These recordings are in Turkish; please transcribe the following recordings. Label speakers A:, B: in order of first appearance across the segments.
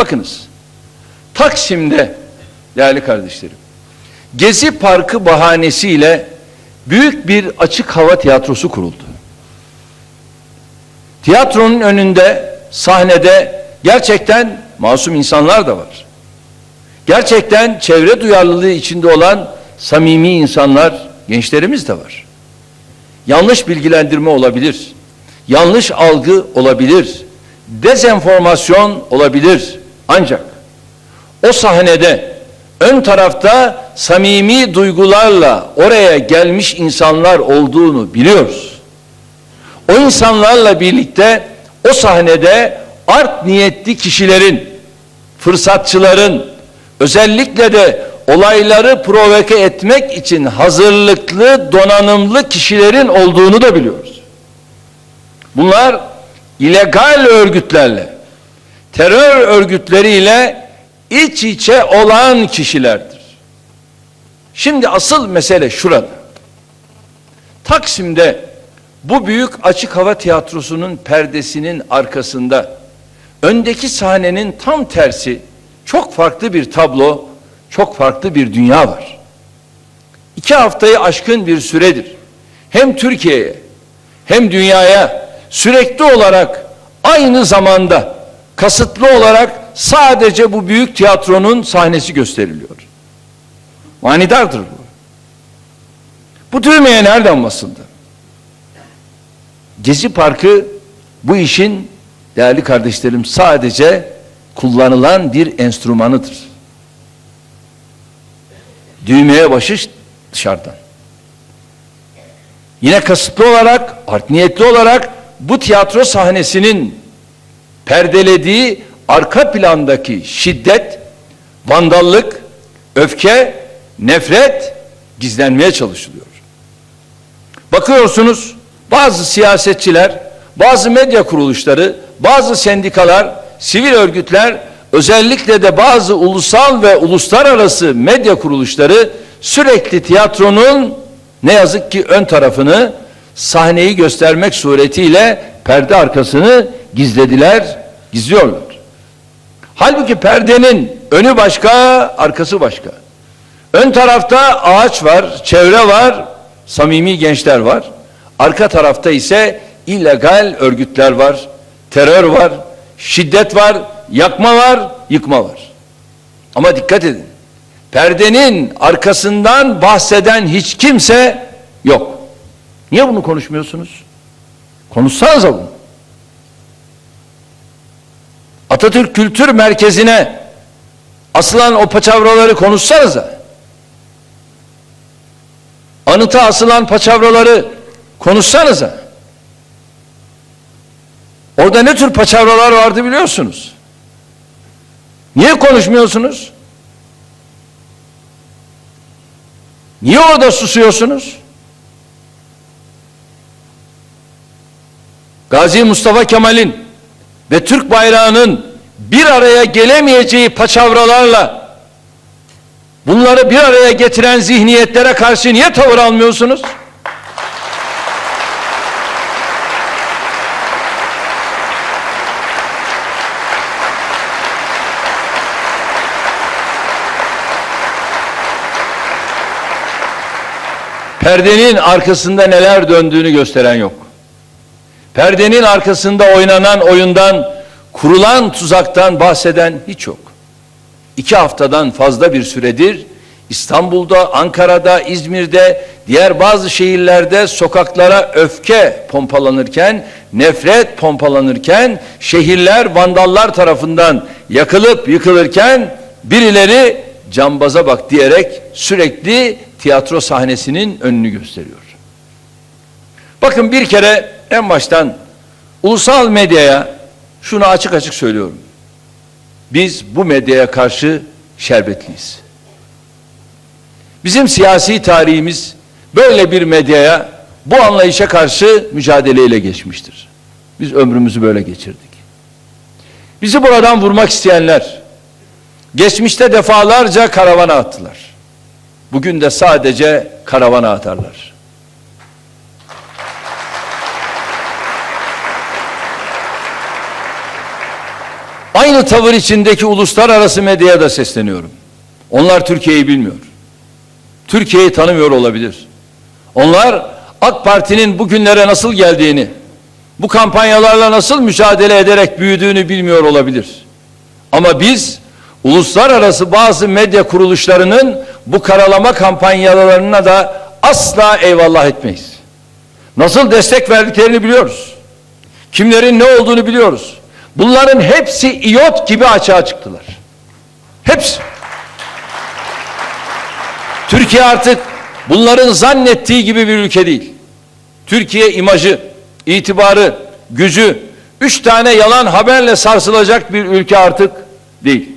A: Bakınız. Taksim'de değerli kardeşlerim. Gezi Parkı bahanesiyle büyük bir açık hava tiyatrosu kuruldu. Tiyatronun önünde, sahnede gerçekten masum insanlar da var. Gerçekten çevre duyarlılığı içinde olan samimi insanlar, gençlerimiz de var. Yanlış bilgilendirme olabilir. Yanlış algı olabilir. Dezenformasyon olabilir. Ancak o sahnede ön tarafta samimi duygularla oraya gelmiş insanlar olduğunu biliyoruz. O insanlarla birlikte o sahnede art niyetli kişilerin, fırsatçıların, özellikle de olayları provoke etmek için hazırlıklı, donanımlı kişilerin olduğunu da biliyoruz. Bunlar illegal örgütlerle, terör örgütleriyle iç içe olan kişilerdir. Şimdi asıl mesele şurada. Taksim'de bu büyük açık hava tiyatrosunun perdesinin arkasında öndeki sahnenin tam tersi çok farklı bir tablo, çok farklı bir dünya var. İki haftayı aşkın bir süredir hem Türkiye'ye hem dünyaya sürekli olarak aynı zamanda kasıtlı olarak sadece bu büyük tiyatronun sahnesi gösteriliyor. Manidardır bu. Bu düğmeye nereden basıldı? Gezi Parkı bu işin değerli kardeşlerim sadece kullanılan bir enstrümanıdır. Düğmeye başı dışarıdan. Yine kasıtlı olarak, art niyetli olarak bu tiyatro sahnesinin perdelediği arka plandaki şiddet, vandallık, öfke, nefret gizlenmeye çalışılıyor. Bakıyorsunuz bazı siyasetçiler, bazı medya kuruluşları, bazı sendikalar, sivil örgütler, özellikle de bazı ulusal ve uluslararası medya kuruluşları sürekli tiyatronun ne yazık ki ön tarafını sahneyi göstermek suretiyle perde arkasını gizlediler, gizliyorlar. Halbuki perdenin önü başka, arkası başka. Ön tarafta ağaç var, çevre var, samimi gençler var. Arka tarafta ise illegal örgütler var, terör var, şiddet var, yakma var, yıkma var. Ama dikkat edin. Perdenin arkasından bahseden hiç kimse yok. Niye bunu konuşmuyorsunuz? Konuşsanıza bunu. Atatürk Kültür Merkezi'ne asılan o paçavraları konuşsanıza. Anıta asılan paçavraları konuşsanıza. Orada ne tür paçavralar vardı biliyorsunuz. Niye konuşmuyorsunuz? Niye orada susuyorsunuz? Gazi Mustafa Kemal'in ve Türk bayrağının bir araya gelemeyeceği paçavralarla bunları bir araya getiren zihniyetlere karşı niye tavır almıyorsunuz? Perdenin arkasında neler döndüğünü gösteren yok. Perdenin arkasında oynanan oyundan, kurulan tuzaktan bahseden hiç yok. İki haftadan fazla bir süredir İstanbul'da, Ankara'da, İzmir'de, diğer bazı şehirlerde sokaklara öfke pompalanırken, nefret pompalanırken, şehirler vandallar tarafından yakılıp yıkılırken birileri cambaza bak diyerek sürekli tiyatro sahnesinin önünü gösteriyor. Bakın bir kere en baştan ulusal medyaya şunu açık açık söylüyorum. Biz bu medyaya karşı şerbetliyiz. Bizim siyasi tarihimiz böyle bir medyaya bu anlayışa karşı mücadeleyle geçmiştir. Biz ömrümüzü böyle geçirdik. Bizi buradan vurmak isteyenler geçmişte defalarca karavana attılar. Bugün de sadece karavana atarlar. Aynı tavır içindeki uluslararası medyaya da sesleniyorum. Onlar Türkiye'yi bilmiyor. Türkiye'yi tanımıyor olabilir. Onlar AK Parti'nin bugünlere nasıl geldiğini, bu kampanyalarla nasıl mücadele ederek büyüdüğünü bilmiyor olabilir. Ama biz uluslararası bazı medya kuruluşlarının bu karalama kampanyalarına da asla eyvallah etmeyiz. Nasıl destek verdiklerini biliyoruz. Kimlerin ne olduğunu biliyoruz. Bunların hepsi iyot gibi açığa çıktılar. Hepsi. Türkiye artık bunların zannettiği gibi bir ülke değil. Türkiye imajı, itibarı, gücü, üç tane yalan haberle sarsılacak bir ülke artık değil.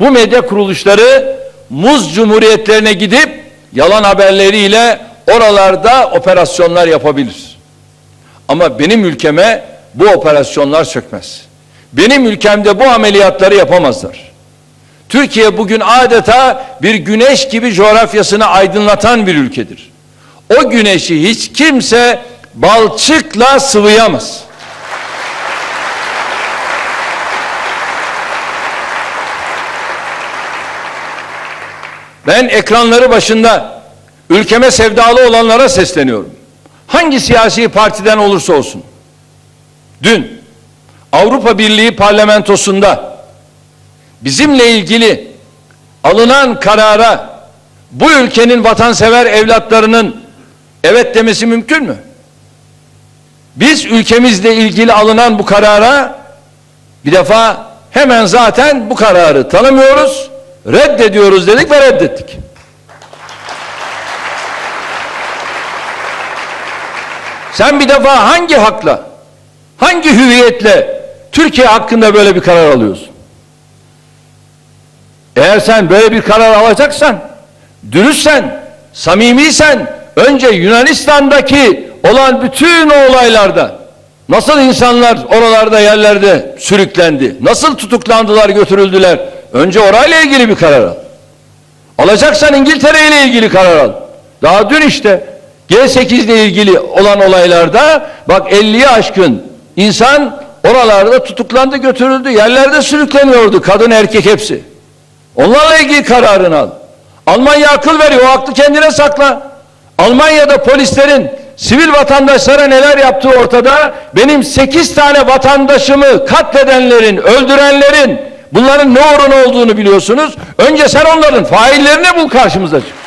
A: Bu medya kuruluşları muz cumhuriyetlerine gidip yalan haberleriyle oralarda operasyonlar yapabilir. Ama benim ülkeme bu operasyonlar sökmez. Benim ülkemde bu ameliyatları yapamazlar. Türkiye bugün adeta bir güneş gibi coğrafyasını aydınlatan bir ülkedir. O güneşi hiç kimse balçıkla sıvıyamaz. Ben ekranları başında ülkeme sevdalı olanlara sesleniyorum. Hangi siyasi partiden olursa olsun. Dün Avrupa Birliği parlamentosunda bizimle ilgili alınan karara bu ülkenin vatansever evlatlarının evet demesi mümkün mü? Biz ülkemizle ilgili alınan bu karara bir defa hemen zaten bu kararı tanımıyoruz, reddediyoruz dedik ve reddettik. Sen bir defa hangi hakla, hangi hüviyetle Türkiye hakkında böyle bir karar alıyorsun? Eğer sen böyle bir karar alacaksan, dürüstsen, samimiysen, önce Yunanistan'daki olan bütün o olaylarda nasıl insanlar oralarda yerlerde sürüklendi, nasıl tutuklandılar, götürüldüler, önce orayla ilgili bir karar al. Alacaksan İngiltere ile ilgili karar al. Daha dün işte G8 ile ilgili olan olaylarda bak 50'yi aşkın insan oralarda tutuklandı götürüldü yerlerde sürükleniyordu kadın erkek hepsi. Onlarla ilgili kararını al. Almanya akıl veriyor o aklı kendine sakla. Almanya'da polislerin sivil vatandaşlara neler yaptığı ortada. Benim 8 tane vatandaşımı katledenlerin, öldürenlerin bunların ne oranı olduğunu biliyorsunuz. Önce sen onların faillerini bul karşımıza çık.